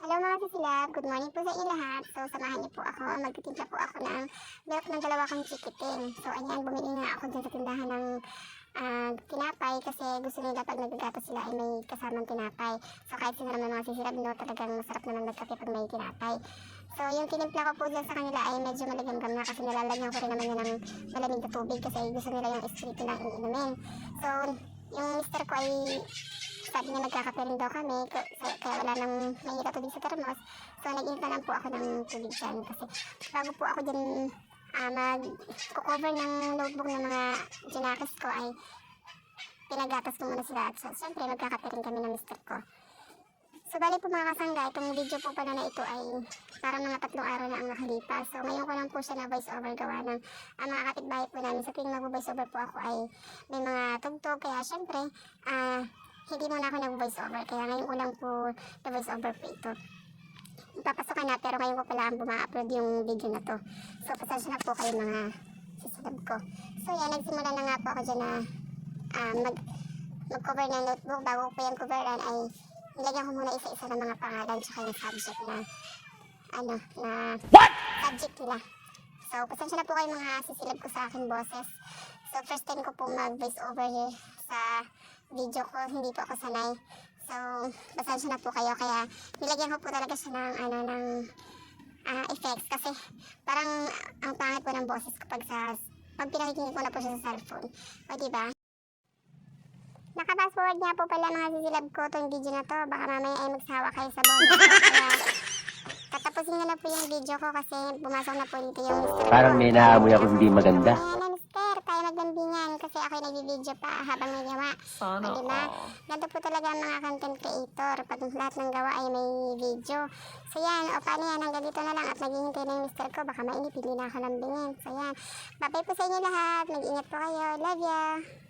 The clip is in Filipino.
Hello mga kasilab, good morning po sa inyo lahat. So samahan niyo po ako, magtitimpla po ako ng milk ng dalawa kong chikiting. So ayan, bumili nga ako dyan sa tindahan ng ah, tinapay kasi gusto nila pag nagagato sila ay may kasamang tinapay. So kahit sino naman mga sisilab, no, talagang masarap naman magkape pag may tinapay. So yung tinimpla ko po dyan sa kanila ay medyo maligamgam na kasi nilalagyan ko rin naman yan ng malamig na tubig kasi gusto nila yung espiritu ng iinumin. So yung mister ko ay sabi niya magkakape rin daw kami, kaya wala nang mahirap tubig sa termos. So, nag-inta lang po ako ng tubig dyan kasi bago po ako dyan uh, mag-cover ng notebook ng mga ginakis ko ay pinagatas ko muna sila. So, syempre, magkakape kami ng mister ko. So, bali po mga kasangga, itong video po pala na ito ay parang mga tatlong araw na ang nakalipas. So, ngayon ko lang po siya na voice over gawa ng ang mga kapitbahay po namin. Sa tuwing mag-voice over po ako ay may mga tugtog. Kaya syempre, ah, hindi muna ako nag-voice over. Kaya ngayon ko lang po na-voice over po ito. Ipapasokan na pero ngayon ko pala ang buma-upload yung video na to. So, pasensya na po kayo mga sisilab ko. So, yan, nagsimula na nga po ako dyan na ah, mag, mag-cover ng notebook. Bago ko po yung coveran ay nilagyan ko muna isa-isa ng mga pangalan tsaka yung subject na ano, na subject nila. So, pasensya na po kayo mga sisilab ko sa aking boses. So, first time ko po mag-voice over sa video ko, hindi po ako sanay. So, pasensya na po kayo. Kaya, nilagyan ko po talaga siya ng, ano, ng ah, effects. Kasi, parang ang pangit po ng boses ko pag sa, pag pinakikinig ko na po siya sa cellphone. O, diba? Naka-fast forward nga po pala mga sisilab ko itong video na to. Baka mamaya ay magsawa kayo sa ko. Kaya, tatapusin ko na po yung video ko kasi pumasok na po dito yung. Parang may naamoy ako hindi maganda. Ayan kasi ako'y nagbibideo pa habang may gawa. Sana O, diba? all. Ganito po talaga ang mga content creator. Pag lahat ng gawa ay may video. So yan, o paano yan, hanggang dito na lang at naghihintay na yung mister ko. Baka mainip, hindi na ako lambingin. So yan, babay po sa inyo lahat. Mag-ingat po kayo. Love ya!